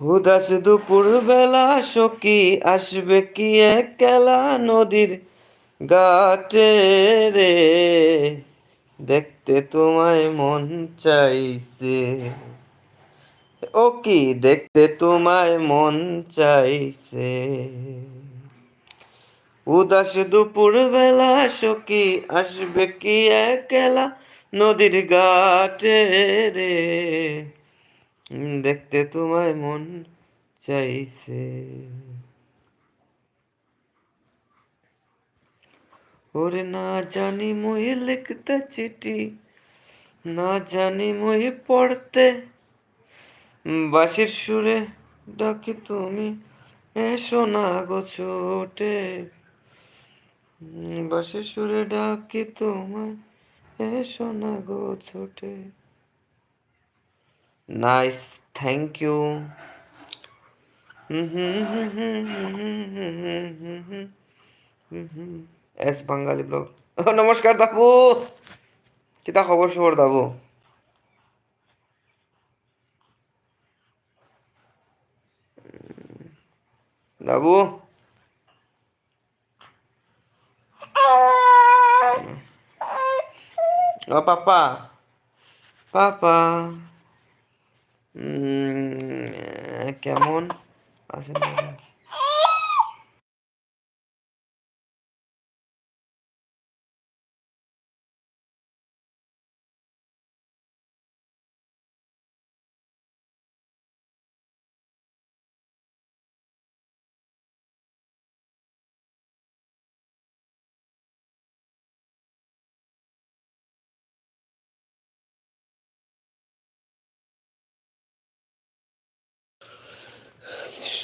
উদাস দুপুর বেলা সখী আসবে কি একলা নদীর ঘাটে রে? দেখতে তোমায় মন চাইছে। ও কি, দেখতে তোমায় মন চাইছে। উদাস দুপুর বেলা সখী আসবে কি একলা নদীর ঘাটে রে? দেখতে তোমায় মন চাইছে। ওরে না জানি মই লিখতে চিঠি, না জানি মই পড়তে। বাঁশির সুরে ডাকি তুমি, এসো না গো ছোটে। বাঁশির সুরে ডাকি তোমায়, এসো না গো ছোটে। Nice thank you S Bangali blog নমস্কার দাবু কিতা খবর সবর দাবু দাবু ও পাপা পাপা কেমন? আছেন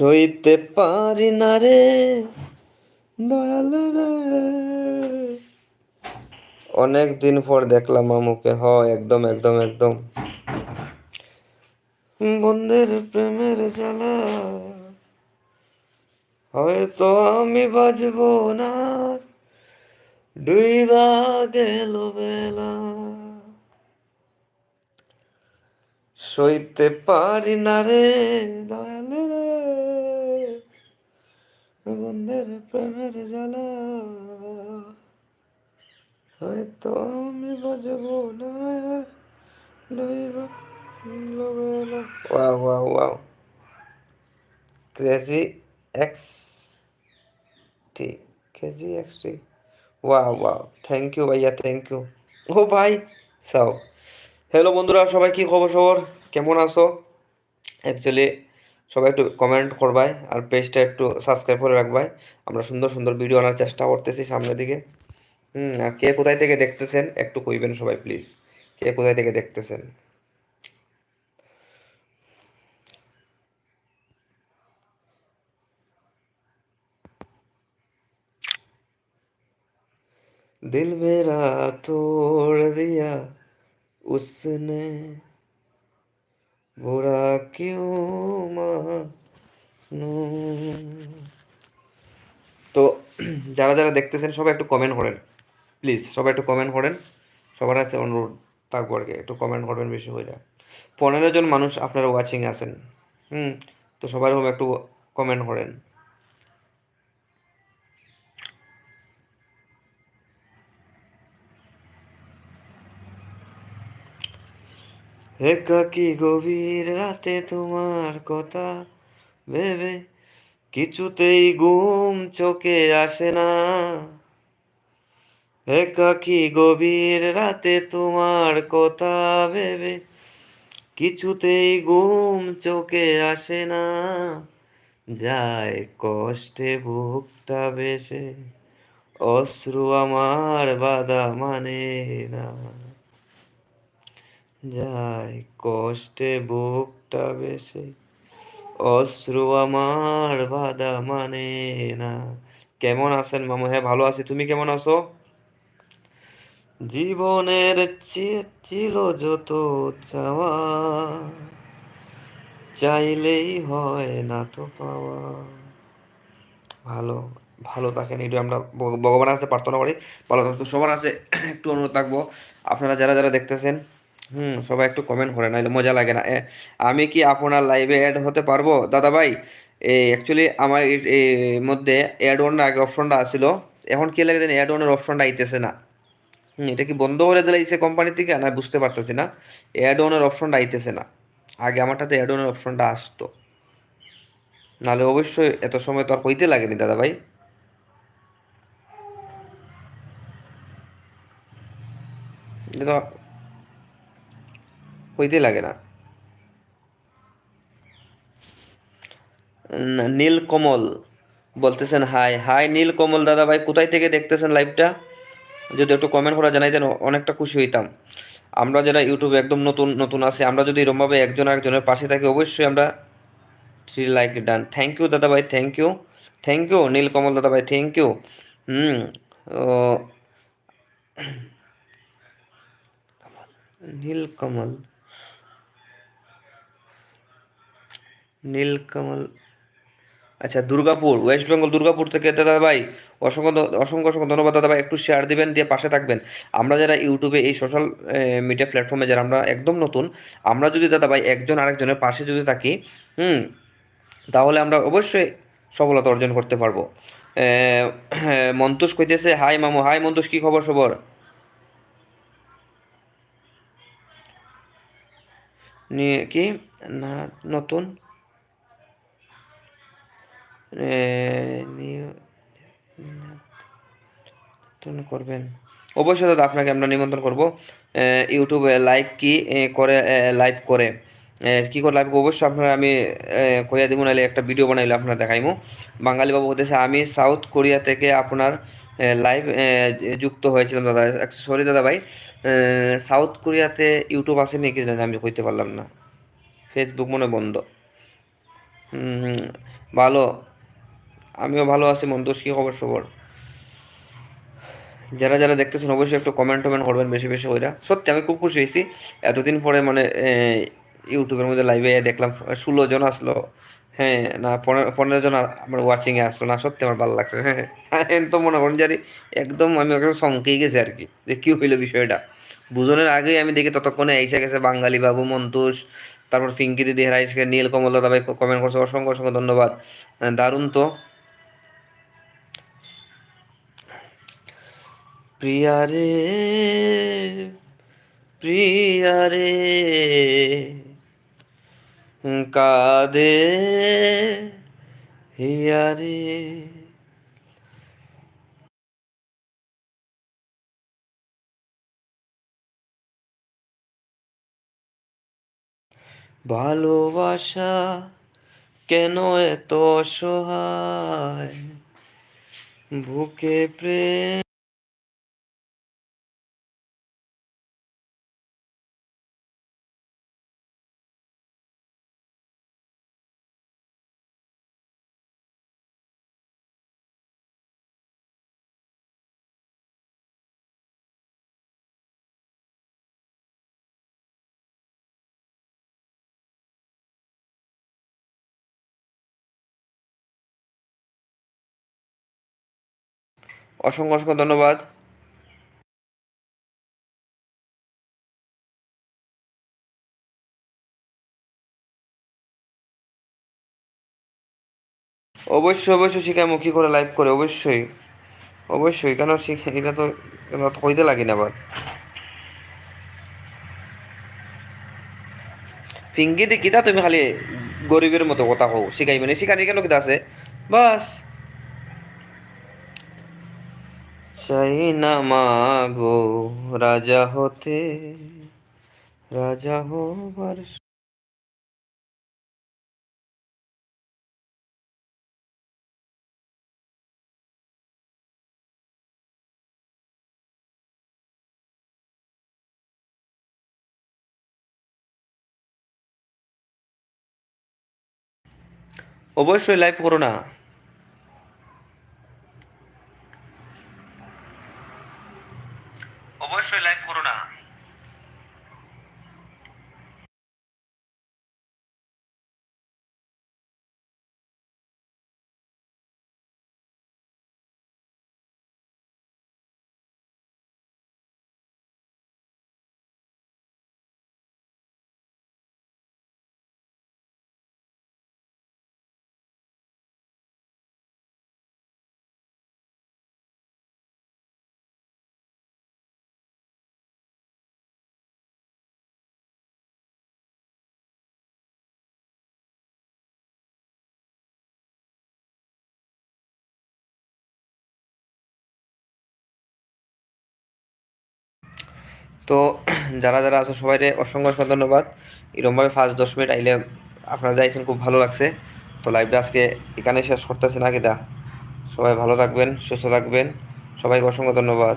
সইতে পারি না রে, দয়াল রে। অনেক দিন পর দেখলাম মামুকে হ একদম একদম একদম। বন্ধের প্রেমের জ্বালা। হয়তো আমি বাজবো না, ডুইবা গেল বেলা। সইতে পারি না রে, দয়াল রে বন্ধের প্রেমের জ্বালা। হয়তো আমি বাজবো না wow wow wow. Crazy X T crazy X T wow wow. Thank you ভাইয়া থ্যাংক ইউ ও ভাই সাও হ্যালো বন্ধুরা, সবাই কি খবর সবর কেমন আছো? অ্যাকচুয়ালি সবাই একটু কমেন্ট করবাই আর পেজটা একটু সাবস্ক্রাইব করে রাখবাই আমরা সুন্দর সুন্দর ভিডিও আনার চেষ্টা করতেছি সামনের দিকে হুম আর কে কোথায় থেকে দেখতেছেন একটু কইবেন সবাই প্লিজ কে কোথায় থেকে দেখতেছেন दिल मेरा तोड़ दिया उसने বুড়া কেউ তো যারা যারা দেখতেছেন, সবাই একটু কমেন্ট করেন প্লিজ সবাই একটু কমেন্ট করেন। সবার কাছে অনুরোধ থাকব আর কি, একটু কমেন্ট করবেন বেশি হয়ে যায় পনেরো জন মানুষ আপনারা ওয়াচিং আছেন, হুম? তো সবার একটু কমেন্ট করেন। একাকি গভীর রাতে তোমার কথা ভেবে কিছুতেই ঘুম চোখে আসে না। একাকি গভীর রাতে তোমার কথা ভেবে কিছুতেই ঘুম চোখে আসে না। যায় কষ্টে বুকটা বেশে অশ্রু আমার বাধা মানে না। যায়, কষ্টে বুকটা বেশে। অশ্রু আমার বাধা মানে না। কেমন আছেন মামু? হ্যাঁ ভালো আছি। তুমি কেমন আছো? জীবনের ছিল যত চাওয়া, চাইলেই হয় না তো পাওয়া। ভালো ভালো থাকেন। এটা আমরা ভগ- ভগবানের কাছে প্রার্থনা করি। ভালো সবার আছে একটু অনুরোধ থাকব আপনারা যারা যারা দেখতেছেন হুম, সবাই একটু কমেন্ট করে, নাহলে মজা লাগে না। আমি কি আপনার লাইভে অ্যাড হতে পারব? দাদা ভাই এই অ্যাকচুয়ালি আমার মধ্যে অ্যাড ওয়ানের আগে অপশনটা আসছিল এখন কি লাগে জানি অ্যাড ওয়ানের অপশনটা আইতেছে না। হুম, এটা কি বন্ধ করে দিলে দিলাইছে কোম্পানি থেকে? না, বুঝতে পারতেছি না। অ্যাড ওয়ানের অপশনটা আইতেছে না। আগে আমারটাতে অ্যাড ওয়ানের অপশনটা আসতো। নাহলে অবশ্যই এত সময় তো আর হইতে লাগেনি দাদা ভাই এটা হইতে লাগে না। নীলকমল বলতেছেন, হাই হাই নীলকমল দাদা ভাই, কোথায় থেকে দেখতেছেন লাইভটা যদি একটু কমেন্ট করে জানাইতেন অনেকটা খুশি হইতাম। আমরা যারা ইউটিউবে একদম নতুন নতুন আছে, আমরা যদি এরমভাবে একজন আরেকজনের পাশে থাকি, অবশ্যই আমরা three like done thank you দাদা ভাই thank you thank you Neelkamal দাদা ভাই থ্যাংক ইউ হুম নীলকমল। নীলকমল আচ্ছা দুর্গাপুর ওয়েস্ট বেঙ্গল দুর্গাপুর থেকে দাদা ভাই অসংখ্য অসংখ্য অসংখ্য ধন্যবাদ দাদা ভাই একটু শেয়ার দিবেন, দিয়ে পাশে থাকবেন। আমরা যারা ইউটিউবে এই সোশ্যাল মিডিয়া প্ল্যাটফর্মে যারা আমরা একদম নতুন, আমরা যদি দাদা ভাই একজন আরেকজনের পাশে যদি থাকি, হুম, তাহলে আমরা অবশ্যই সফলতা অর্জন করতে পারব। মন্তুষ কইতেছে হাই মামু হাই মন্তুষ, কি খবর, সবর? নিয়ে কি? না, নতুন? করবেন অবশ্যই দাদা আপনাকে আমরা নিমন্ত্রণ করব ইউটিউবে লাইভ কি করে লাইভ করে কি করে লাইভ অবশ্যই আপনারা আমি কইয়া দিব নাহলে একটা ভিডিও বানাইলে আপনারা দেখাইমু বাঙালি বাবু হতেছে আমি সাউথ কোরিয়া থেকে আপনার লাইভ যুক্ত হয়েছিলাম দাদা সরি দাদা ভাই সাউথ কোরিয়াতে ইউটিউব আছে নাকি জানি আমি কইতে পারলাম না ফেসবুক মনে বন্ধ ভালো আমিও ভালো আছি মন্তোষ, কি খবর সবর? যারা যারা দেখতেছেন অবশ্যই একটু কমেন্ট টমেন্ট করবেন বেশি বেশি ওইরা সত্যি আমি খুব খুশি হয়েছি। এতদিন পরে মানে ইউটিউবের মধ্যে লাইভে দেখলাম, ষোলো জন আসলো। হ্যাঁ না পনেরো পনেরো জন আমার ওয়াচিংয়ে আসলো। না, সত্যি আমার ভালো লাগছে। হ্যাঁ হ্যাঁ তো মনে করেন যে একদম আমি একদম শঙ্কেই গেছি আর কি। যে কী হইল বিষয়টা? বুঝনের আগেই আমি দেখি ততক্ষণে এসে গেছে বাঙালি বাবু, মন্তুষ, তারপর ফিঙ্কি দিদি হেরাইসকে নীল কমল দাদা ভাই কমেন্ট করছে। অসংখ্য অসংখ্য ধন্যবাদ। দারুণ তো। প্রিয়া রে প্রিয়া রে কাদে হিয়া ভালোবাসা কেন এত অসহায়? বুকে প্রেম অসংখ্য অসংখ্য ধন্যবাদ। অবশ্যই অবশ্যই শিখামু কি করে লাইভ করে, অবশ্যই। অবশ্যই, কেন শিখে, এটা তো এটা তো হইতে লাগে না আবার। ফিঙ্গি দি কিতা তুমি খালি গরিবের মতো কথা কও, শিখাইবে না। শিখানি কেন কিতা আছে? বাস। চাই না মাগো রাজা হতে রাজা হবার অবশ্যই লাইভ করো না। অবশ্যই লাইভ করো না তো যারা যারা আছো সবাই অসংখ্য অসংখ্য ধন্যবাদ। এরকমভাবে ফার্স্ট দশ মিনিট আইলে আপনারা যাইছেন, খুব ভালো লাগছে। তো লাইভটা আজকে এখানে শেষ করতেছে না কিদা সবাই ভালো থাকবেন, সুস্থ থাকবেন। সবাইকে অসংখ্য ধন্যবাদ।